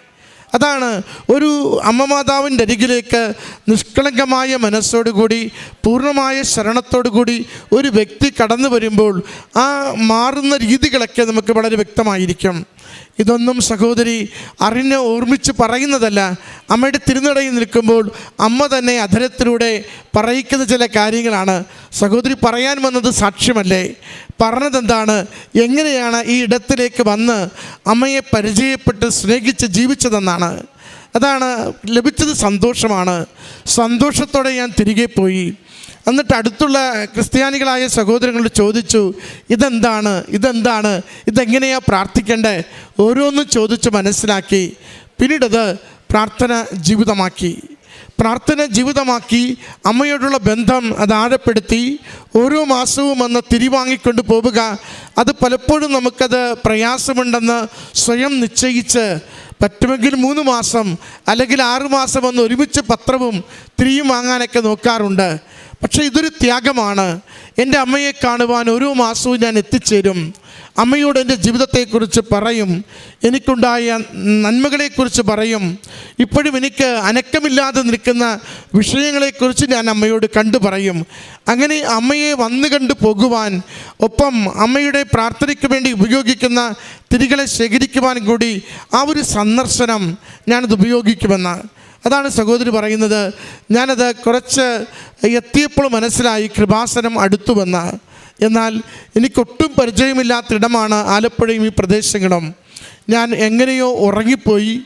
അതാണ് ഒരു അമ്മമാതാവിന്റെ അരികിലേക്ക് നിഷ്കളങ്കമായ മനസ്സോടുകൂടി പൂർണമായ ശരണത്തോടുകൂടി ഒരു വ്യക്തി കടന്നു വരുമ്പോൾ ആ മാറുന്ന രീതികളൊക്കെ നമുക്ക് വളരെ വ്യക്തമായിരിക്കും. ഇതൊന്നും സഹോദരി അറിഞ്ഞ് ഓർമ്മിച്ച് പറയുന്നതല്ല. അമ്മയുടെ തിരുനടയിൽ നിൽക്കുമ്പോൾ അമ്മ തന്നെ അധരത്തിലൂടെ പറയിക്കുന്ന ചില കാര്യങ്ങളാണ്. സഹോദരി പറയാൻ വന്നത് സാക്ഷ്യമല്ലേ? പറഞ്ഞതെന്താണ്? എങ്ങനെയാണ് ഈ ഇടത്തിലേക്ക് വന്ന് അമ്മയെ പരിചയപ്പെട്ട് സ്നേഹിച്ച് ജീവിച്ചതെന്നാണ്. അതാണ് ലഭിച്ചത് സന്തോഷമാണ്. സന്തോഷത്തോടെ ഞാൻ തിരികെ പോയി. എന്നിട്ട് അടുത്തുള്ള ക്രിസ്ത്യാനികളായ സഹോദരങ്ങളോട് ചോദിച്ചു ഇതെന്താണ്? ഇതെന്താണ്? ഇതെങ്ങനെയാണ് പ്രാർത്ഥിക്കേണ്ടത് ഓരോന്നും ചോദിച്ച് മനസ്സിലാക്കി. പിന്നീടത് പ്രാർത്ഥന ജീവിതമാക്കി. പ്രാർത്ഥന ജീവിതമാക്കി അമ്മയോടുള്ള ബന്ധം അത് ആഴപ്പെടുത്തി. ഓരോ മാസവും അന്ന് തിരിവാങ്ങിക്കൊണ്ട് പോവുക. അത് പലപ്പോഴും നമുക്കത് പ്രയാസമുണ്ടെന്ന് സ്വയം നിശ്ചയിച്ച് പറ്റുമെങ്കിൽ മൂന്ന് മാസം അല്ലെങ്കിൽ ആറുമാസം മാസം വന്ന് ഒരുമിച്ച് പത്രവും തിരിയും വാങ്ങാനൊക്കെ നോക്കാറുണ്ട്. പക്ഷേ ഇതൊരു ത്യാഗമാണ്. എന്റെ അമ്മയെ കാണുവാൻ ഒരു മാസവും ഞാൻ എത്തിച്ചേരും. അമ്മയോട് എന്റെ ജീവിതത്തെക്കുറിച്ച് പറയും. എനിക്കുണ്ടായ നന്മകളെക്കുറിച്ച് പറയും. ഇപ്പോഴും എനിക്ക് അനക്കമില്ലാതെ നിൽക്കുന്ന വിഷയങ്ങളെക്കുറിച്ച് ഞാൻ അമ്മയോട് കണ്ടു പറയും. അങ്ങനെ അമ്മയെ വന്നു കണ്ടു പോകുവാൻ ഒപ്പം അമ്മയുടെ പ്രാർത്ഥനയ്ക്ക് വേണ്ടി ഉപയോഗിക്കുന്ന തിരികളെ ശേഖരിക്കുവാൻ കൂടി ആ ഒരു സന്ദർശനം ഞാനത് ഉപയോഗിക്കുമെന്ന്. അതാണ് സഹോദരി പറയുന്നത്. ഞാനത് കുറച്ച് എത്തിയപ്പോൾ മനസ്സിലായി കൃപാസനം അടുത്തു വന്ന. എന്നാൽ എനിക്കൊട്ടും പരിചയമില്ലാത്ത ഇടമാണ് ആലപ്പുഴയും ഈ പ്രദേശങ്ങളും. ഞാൻ എങ്ങനെയോ ഉറങ്ങിപ്പോയി.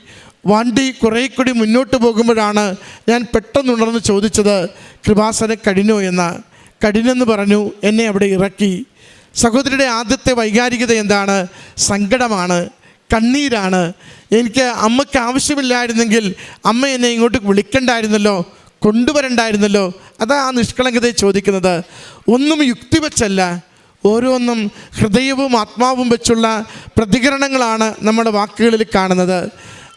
വണ്ടി കുറേ കൂടി മുന്നോട്ട് പോകുമ്പോഴാണ് ഞാൻ പെട്ടെന്നുണർന്ന് ചോദിച്ചത് കൃപാസനം കഴിഞ്ഞോ എന്ന്. കഠിനെന്ന് പറഞ്ഞു എന്നെ അവിടെ ഇറക്കി. സഹോദരിയുടെ ആദ്യത്തെ വൈകാരികത എന്താണ്? സങ്കടമാണ്. കണ്ണീരാണ്. എനിക്ക് അമ്മയ്ക്ക് ആവശ്യമില്ലായിരുന്നെങ്കിൽ അമ്മ എന്നെ ഇങ്ങോട്ട് വിളിക്കണ്ടായിരുന്നല്ലോ കൊണ്ടുവരണ്ടായിരുന്നല്ലോ. അതാ ആ നിഷ്കളങ്കതയെ ചോദിക്കുന്നത്. ഒന്നും യുക്തി വെച്ചല്ല ഓരോന്നും ഹൃദയവും ആത്മാവും വെച്ചുള്ള പ്രതികരണങ്ങളാണ് നമ്മുടെ വാക്കുകളിൽ കാണുന്നത്.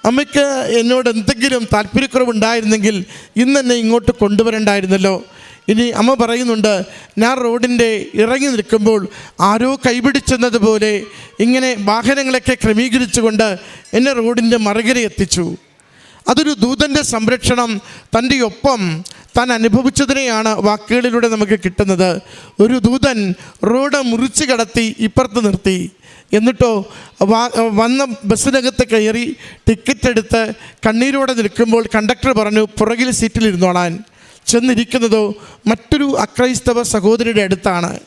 അമ്മയ്ക്ക് എന്നോട് എന്തെങ്കിലും താല്പര്യക്കുറവുണ്ടായിരുന്നെങ്കിൽ ഇന്ന് എന്നെ ഇങ്ങോട്ട് കൊണ്ടുവരണ്ടായിരുന്നല്ലോ. ഇനി അമ്മ പറയുന്നുണ്ട് ഞാൻ റോഡിന്റെ ഇറങ്ങി നിൽക്കുമ്പോൾ ആരോ കൈപിടിച്ചെന്നതുപോലെ ഇങ്ങനെ വാഹനങ്ങളൊക്കെ ക്രമീകരിച്ചുകൊണ്ട് എന്നെ റോഡിന്റെ മറുകരെ എത്തിച്ചു. അതൊരു ദൂതന്റെ സംരക്ഷണം തന്റെ ഒപ്പം താൻ അനുഭവിച്ചതിനെയാണ് വാക്കുകളിലൂടെ നമുക്ക് കിട്ടുന്നത്. ഒരു ദൂതൻ റോഡ് മുറിച്ച് കടത്തി ഇപ്പുറത്ത് നിർത്തി. എന്നിട്ടോ വന്ന ബസ്സിനകത്ത് കയറി ടിക്കറ്റ് എടുത്ത് കണ്ണീരോടെ നിൽക്കുമ്പോൾ കണ്ടക്ടർ പറഞ്ഞു പുറകിൽ സീറ്റിലിരുന്നോളാൻ. ചെന്നിരിക്കുന്നതോ മറ്റൊരു അക്രൈസ്തവ സഹോദരിയുടെ അടുത്താണ്.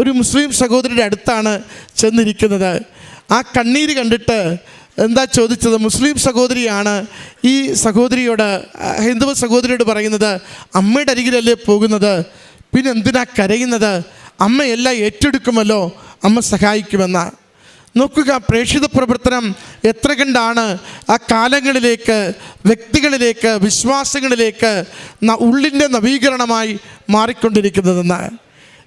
ഒരു മുസ്ലിം സഹോദരിയുടെ അടുത്താണ് ചെന്നിരിക്കുന്നത്. ആ കണ്ണീര് കണ്ടിട്ട് എന്താ ചോദിച്ചത്? മുസ്ലിം സഹോദരിയാണ് ഈ സഹോദരിയോട് ഹിന്ദുവ സഹോദരിയോട് പറയുന്നത് അമ്മയുടെ അരികിലല്ലേ പോകുന്നത്? പിന്നെ എന്തിനാ കരയുന്നത്? അമ്മയെല്ലാം ഏറ്റെടുക്കുമല്ലോ? അമ്മ സഹായിക്കുമെന്ന. നോക്കുക പ്രേക്ഷിത പ്രവർത്തനം എത്ര കണ്ടാണ് ആ കാലങ്ങളിലേക്ക് വ്യക്തികളിലേക്ക് വിശ്വാസങ്ങളിലേക്ക് ഉള്ളിന്റെ നവീകരണമായി മാറിക്കൊണ്ടിരിക്കുന്നതെന്ന്.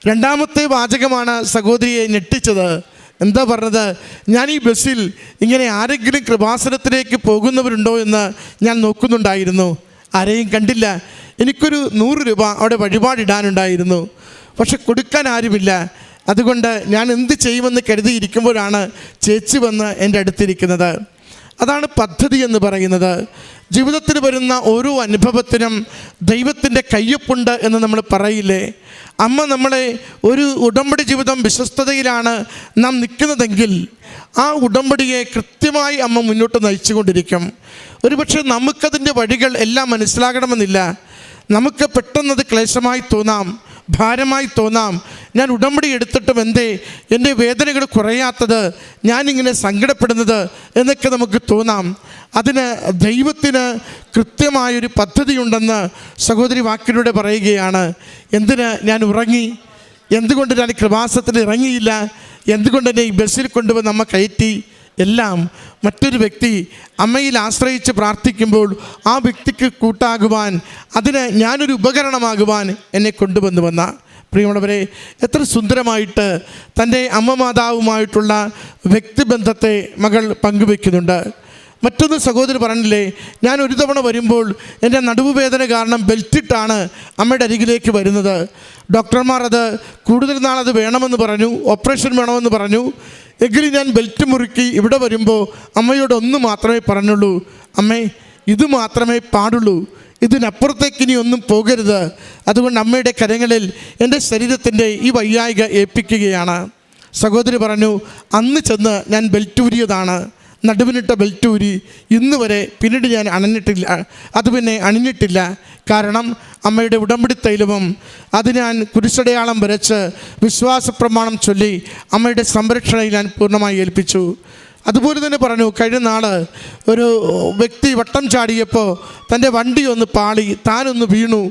രണ്ടാമത്തെ വാചകമാണ് സഹോദരിയെ ഞെട്ടിച്ചത്. എന്താ പറഞ്ഞത്? ഞാൻ ഈ ബസ്സിൽ ഇങ്ങനെ ആരെങ്കിലും കൃപാസനത്തിലേക്ക് പോകുന്നവരുണ്ടോ എന്ന് ഞാൻ നോക്കുന്നുണ്ടായിരുന്നു. ആരെയും കണ്ടില്ല. എനിക്കൊരു നൂറ് രൂപ അവിടെ വഴിപാടിടാനുണ്ടായിരുന്നു. പക്ഷെ കൊടുക്കാൻ ആരുമില്ല. അതുകൊണ്ട് ഞാൻ എന്ത് ചെയ്യുമെന്ന് കരുതിയിരിക്കുമ്പോഴാണ് ചേച്ചി വന്ന് എന്റെ അടുത്തിരിക്കുന്നത്. അതാണ് പദ്ധതി എന്ന് പറയുന്നത്. ജീവിതത്തിൽ വരുന്ന ഓരോ അനുഭവത്തിനും ദൈവത്തിന്റെ കയ്യൊപ്പുണ്ട് എന്ന് നമ്മൾ പറയില്ലേ? അമ്മ നമ്മളെ ഒരു ഉടമ്പടി ജീവിതം വിശ്വസ്തതയിലാണ് നാം നിൽക്കുന്നതെങ്കിൽ ആ ഉടമ്പടിയെ കൃത്യമായി അമ്മ മുന്നോട്ട് നയിച്ചുകൊണ്ടിരിക്കും. ഒരുപക്ഷെ നമുക്കതിന്റെ വഴികൾ എല്ലാം മനസ്സിലാകണമെന്നില്ല. നമുക്ക് പെട്ടെന്നത് ക്ലേശമായി തോന്നാം. ഭാരമായി തോന്നാം. ഞാൻ ഉടമ്പടി എടുത്തിട്ടും എന്തേ? എന്റെ വേദനകൾ കുറയാത്തത് ഞാനിങ്ങനെ സങ്കടപ്പെടുന്നത് എന്നൊക്കെ നമുക്ക് തോന്നാം. അതിന് ദൈവത്തിന് കൃത്യമായൊരു പദ്ധതിയുണ്ടെന്ന് സഹോദരി വാക്കിലൂടെ പറയുകയാണ്. എന്തിന് ഞാൻ ഉറങ്ങി? എന്തുകൊണ്ട് ഞാൻ കൃപാസത്തിൽ ഇറങ്ങിയില്ല? എന്തുകൊണ്ട് എന്നെ ഈ ബസ്സിൽ കൊണ്ടുവന്ന് നമ്മൾ കയറ്റി? എല്ലാം മറ്റൊരു വ്യക്തി അമ്മയിൽ ആശ്രയിച്ച് പ്രാർത്ഥിക്കുമ്പോൾ ആ വ്യക്തിക്ക് കൂട്ടാകുവാൻ അതിന് ഞാനൊരു ഉപകരണമാകുവാൻ എന്നെ കൊണ്ടുവന്നു വന്ന. പ്രിയമുള്ളവരെ എത്ര സുന്ദരമായിട്ട് തന്റെ അമ്മ മാതാവുമായിട്ടുള്ള വ്യക്തിബന്ധത്തെ മകൾ പങ്കുവെക്കുന്നുണ്ട്. മറ്റൊന്ന് സഹോദരി പറഞ്ഞില്ലേ ഞാൻ ഒരു തവണ വരുമ്പോൾ എന്റെ നടുവുവേദന കാരണം ബെൽറ്റിട്ടാണ് അമ്മയുടെ അരികിലേക്ക് വരുന്നത്. ഡോക്ടർമാർ അത് കൂടുതൽ നാൾ അത് വേണമെന്ന് പറഞ്ഞു ഓപ്പറേഷൻ വേണമെന്ന് പറഞ്ഞു. എങ്കിലും ഞാൻ ബെൽറ്റ് മുറുക്കി ഇവിടെ വരുമ്പോൾ അമ്മയോട് ഒന്ന് മാത്രമേ പറഞ്ഞുള്ളൂ അമ്മേ ഇത് മാത്രമേ പാടുള്ളൂ. ഇതിനപ്പുറത്തേക്ക് ഇനി ഒന്നും പോകരുത്. അതുകൊണ്ട് അമ്മയുടെ കരങ്ങളിൽ എന്റെ ശരീരത്തിന്റെ ഈ വയ്യായിക ഏൽപ്പിക്കുകയാണ്. സഹോദരി പറഞ്ഞു അന്ന് ചെന്ന് ഞാൻ ബെൽറ്റ് ഊരിയതാണ്. നടുവിനിട്ട ബെൽറ്റ് ഊരി ഇന്ന് വരെ പിന്നീട് ഞാൻ അണഞ്ഞിട്ടില്ല അത് പിന്നെ അണിഞ്ഞിട്ടില്ല. കാരണം അമ്മയുടെ ഉടമ്പടി തൈലവും അത് ഞാൻ കുരിശടയാളം വരച്ച് വിശ്വാസ പ്രമാണം ചൊല്ലി അമ്മയുടെ സംരക്ഷണയിൽ ഞാൻ പൂർണമായി ഏൽപ്പിച്ചു. അതുപോലെ തന്നെ പറഞ്ഞു കഴിഞ്ഞ നാൾ ഒരു വ്യക്തി വട്ടം ചാടിയപ്പോൾ തന്റെ വണ്ടി ഒന്ന് പാളി താനൊന്ന് വീണു.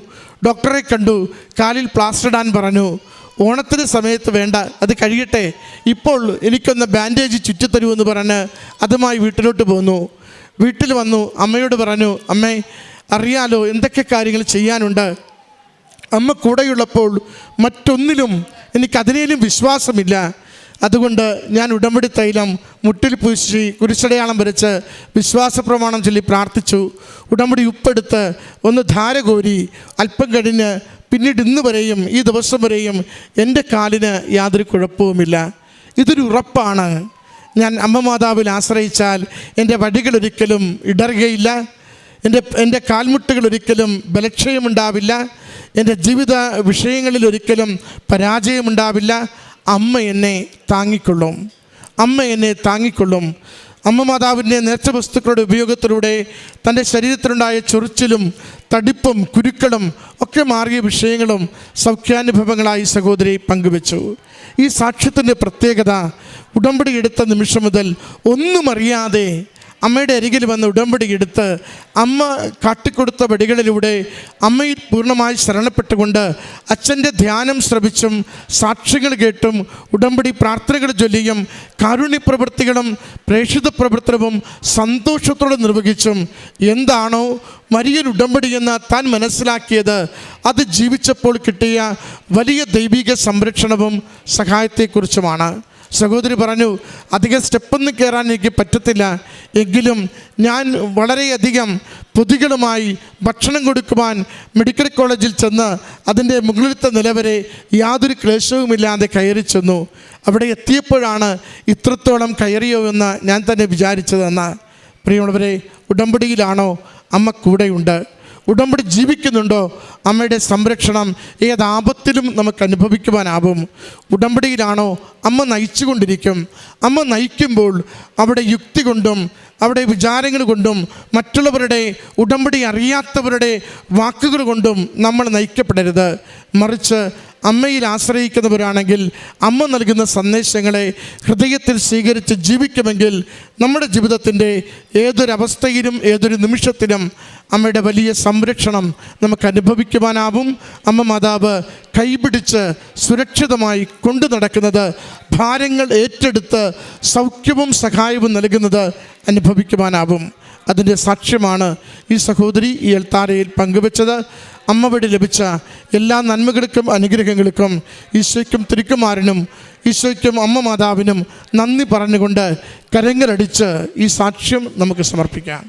ഡോക്ടറെ കണ്ടു കാലിൽ പ്ലാസ്റ്റർ ഇടാൻ പറഞ്ഞു. ഓണത്തിന് സമയത്ത് വേണ്ട അത് കഴിയട്ടെ. ഇപ്പോൾ എനിക്കൊന്ന് ബാൻഡേജ് ചുറ്റിത്തരുമെന്ന് പറഞ്ഞ് അതുമായി വീട്ടിലോട്ട് പോന്നു. വീട്ടിൽ വന്നു അമ്മയോട് പറഞ്ഞു അമ്മേ അറിയാലോ എന്തൊക്കെ കാര്യങ്ങൾ ചെയ്യാനുണ്ട്? അമ്മ കൂടെയുള്ളപ്പോൾ മറ്റൊന്നിലും എനിക്കതിനേലും വിശ്വാസമില്ല. അതുകൊണ്ട് ഞാൻ ഉടമ്പടി തൈലം മുട്ടിൽ പൂശി കുരിശടയാളം വരച്ച് വിശ്വാസ പ്രമാണം ചൊല്ലി പ്രാർത്ഥിച്ചു. ഉടമ്പടി ഉപ്പെടുത്ത് ഒന്ന് ധാര കോരി അല്പം കഴിഞ്ഞ് പിന്നീട് ഇന്ന് വരെയും ഈ ദിവസം വരെയും എന്റെ കാലിന് യാതൊരു കുഴപ്പവുമില്ല. ഇതൊരു ഉറപ്പാണ്. ഞാൻ അമ്മ മാതാവിൽ ആശ്രയിച്ചാൽ എന്റെ വടികളൊരിക്കലും ഇടറുകയില്ല. എന്റെ എന്റെ കാൽമുട്ടുകൾ ഒരിക്കലും ബലക്ഷയമുണ്ടാവില്ല. എന്റെ ജീവിത വിഷയങ്ങളിൽ ഒരിക്കലും പരാജയമുണ്ടാവില്ല. അമ്മ എന്നെ താങ്ങിക്കൊള്ളും. അമ്മ എന്നെ താങ്ങിക്കൊള്ളും. അമ്മ മാതാവിന്റെ നേർച്ച വസ്തുക്കളുടെ ഉപയോഗത്തിലൂടെ തന്റെ ശരീരത്തിലുണ്ടായ ചൊറിച്ചിലും തടിപ്പും കുരുക്കളും ഒക്കെ മാറിയ വിഷയങ്ങളും സൗഖ്യാനുഭവങ്ങളായി സഹോദരി പങ്കുവച്ചു. ഈ സാക്ഷ്യത്തിന്റെ പ്രത്യേകത ഉടമ്പടി എടുത്ത നിമിഷം മുതൽ ഒന്നും അറിയാതെ അമ്മയുടെ അരികിൽ വന്ന് ഉടമ്പടി എടുത്ത് അമ്മ കാട്ടിക്കൊടുത്ത വടികളിലൂടെ അമ്മയിൽ പൂർണമായി ശരണപ്പെട്ടുകൊണ്ട് അച്ഛന്റെ ധ്യാനം ശ്രവിച്ചും സാക്ഷ്യങ്ങൾ കേട്ടും ഉടമ്പടി പ്രാർത്ഥനകൾ ചൊല്ലിയും കാരുണ്യപ്രവൃത്തികളും പ്രേക്ഷിത പ്രവർത്തനവും സന്തോഷത്തോടെ നിർവഹിച്ചും എന്താണോ മരിയൻ ഉടമ്പടി എന്ന് താൻ മനസ്സിലാക്കിയത്. അത് ജീവിച്ചപ്പോൾ കിട്ടിയ വലിയ ദൈവിക സംരക്ഷണവും സഹായത്തെക്കുറിച്ചുമാണ്. സഹോദരി പറഞ്ഞു അധികം സ്റ്റെപ്പൊന്നും കയറാൻ എനിക്ക് പറ്റത്തില്ല. എങ്കിലും ഞാൻ വളരെയധികം പൊതികളുമായി ഭക്ഷണം കൊടുക്കുവാൻ മെഡിക്കൽ കോളേജിൽ ചെന്ന് അതിന്റെ മുകളിലത്തെ നിലവരെ യാതൊരു ക്ലേശവുമില്ലാതെ കയറി ചെന്നു. അവിടെ എത്തിയപ്പോഴാണ് ഇത്രത്തോളം കയറിയോ എന്ന് ഞാൻ തന്നെ വിചാരിച്ചതെന്ന്. പ്രിയമുള്ളവരെ ഉടമ്പടിയിലാണോ? അമ്മ കൂടെയുണ്ട്. ഉടമ്പടി ജീവിക്കുന്നുണ്ടോ? അമ്മയുടെ സംരക്ഷണം ഏത് ആപത്തിലും നമുക്ക് അനുഭവിക്കുവാനാവും. ഉടമ്പടിയിലാണോ അമ്മ നയിച്ചുകൊണ്ടിരിക്കും. അമ്മ നയിക്കുമ്പോൾ അവിടെ യുക്തി കൊണ്ടും അവിടെ വിചാരങ്ങൾ കൊണ്ടും മറ്റുള്ളവരുടെ ഉടമ്പടി അറിയാത്തവരുടെ വാക്കുകൾ കൊണ്ടും നമ്മൾ നയിക്കപ്പെടരുത്. മറിച്ച് അമ്മയിൽ ആശ്രയിക്കുന്നവരാണെങ്കിൽ അമ്മ നൽകുന്ന സന്ദേശങ്ങളെ ഹൃദയത്തിൽ സ്വീകരിച്ച് ജീവിക്കുമെങ്കിൽ നമ്മുടെ ജീവിതത്തിന്റെ ഏതൊരവസ്ഥയിലും ഏതൊരു നിമിഷത്തിലും അമ്മയുടെ വലിയ സംരക്ഷണം നമുക്ക് അനുഭവിക്കുവാനാവും. അമ്മ മാതാവ് കൈപിടിച്ച് സുരക്ഷിതമായി കൊണ്ടു നടക്കുന്നത് ഭാരങ്ങൾ ഏറ്റെടുത്ത് സൗഖ്യവും സഹായവും നൽകുന്നത് അനുഭവിക്കുവാനാവും. അതിന്റെ സാക്ഷ്യമാണ് ഈ സഹോദരി ഈ എൽത്താരയിൽ പങ്കുവച്ചത്. അമ്മ വഴി ലഭിച്ച എല്ലാ നന്മകൾക്കും അനുഗ്രഹങ്ങൾക്കും ഈശോയ്ക്കും തിരുക്കുമാരനും ഈശോയ്ക്കും അമ്മ മാതാവിനും നന്ദി പറഞ്ഞുകൊണ്ട് കരങ്ങളടിച്ച് ഈ സാക്ഷ്യം നമുക്ക് സമർപ്പിക്കാം.